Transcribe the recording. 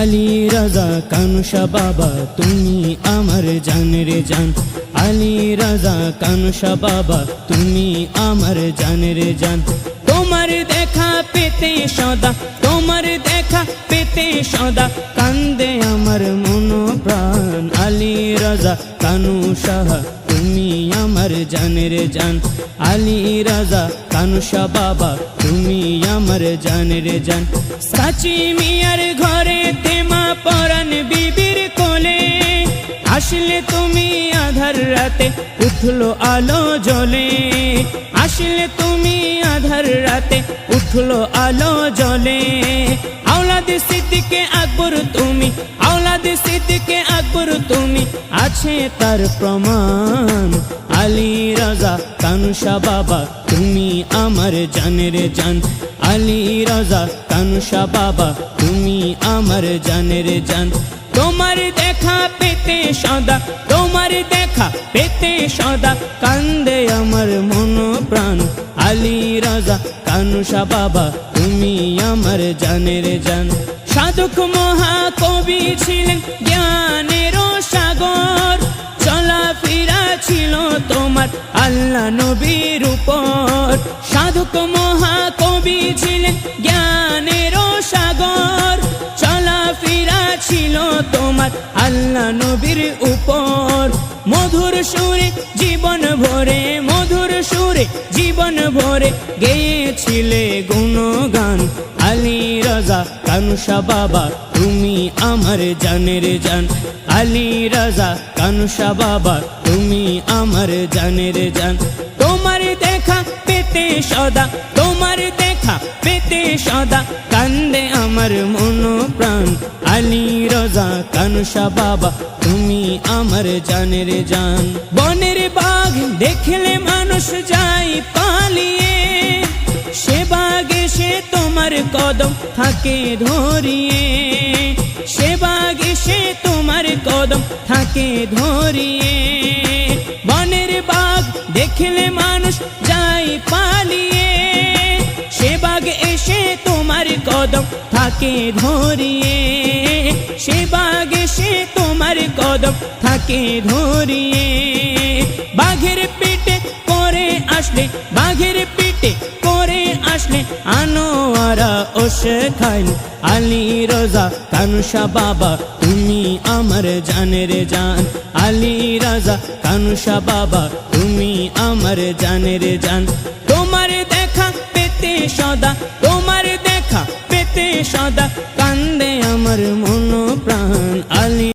আলী রাজা কানুষা বাবা, তুমি আমার জান রে জান। আলী রাজা কানুষা বাবা, তুমি আমার জান রে জান। তোমার দেখা পেতে সদা, তোমার দেখা পেতে সদা, কান্দে আমার মন প্রাণ আলী রাজা কানু সাহা তুমি আমার জানের জান। আলী রাজা কানুষা বাবা, তুমি আমার জানের জান। সাচি মিয়ার ঘরে তেমা পরান বিবির কোলে। আসলে তুমি আধার রাতে উঠল আলো জ্বলে। আসলে তুমি আধার রাতে উঠল আলো জ্বলে। আওলাদ সিদ্দিকে আকবর তুমি আওলাদ সিদ্দিকে আকবর তুমি আছে তার প্রমাণ আলী রাজা কানুষা বাবা তুমি আমার জানের জান আলী রাজা কানুষা বাবা তুমি আমার জানের জান তোমার দেখা পেতে সদা তোমার দেখা পেতে সদা কান্দে আমার মন প্রাণ আলী রাজা কানুষা বাবা তুমি আমার জানের জান। সাধক মহাকবি ছিলেন জ্ঞানের সাগর। চলা ফিরা ছিল তোমার আল্লাহ নবীর উপর। সাধক মহাকবি ছিলেন জ্ঞানের সাগর। চলা ফিরা ছিল তোমার আল্লাহ নবীর উপর। মধুর সুরে জীবন ভরে, মধুর সুরে জীবন ভরে গেয়েছিলে রাজা কানুষা বাবা, তুমি আমার জানের জান। আলী রাজা কানুষা বাবা, তুমি আমার জানের জান। তোমার দেখা পেতে সদা, তোমার দেখা পেতে সদা, কান্দে আমার মন প্রাণ আলী রাজা কানুষা বাবা, তুমি আমার জানের জান। বনের বাঘ দেখলে তোমার কদম থাকে ধরিয়ে। সে বাগে সে তোমার কদম থাকে ধরিয়ে। বনের বাঘ দেখলে মানুষ যাই পালিয়ে। সে বাঘ এসে তোমার কদম থাকে ধরিয়ে। সে বাঘ এসে তোমার কদম থাকে ধরিয়ে। বাঘের পেটে করে আসলে বাঘের করে আসলে আনোয়ারা ওষে খাইন আলী রোজা কানুষা বাবা, তুমি আমার জানের জান। আলী রাজা কানুষা বাবা, তুমি আমার জানের জান। তোমার দেখা পেতে সদা, তোমার দেখা পেতে সদা, কান্দে আমার মন প্রাণ আলী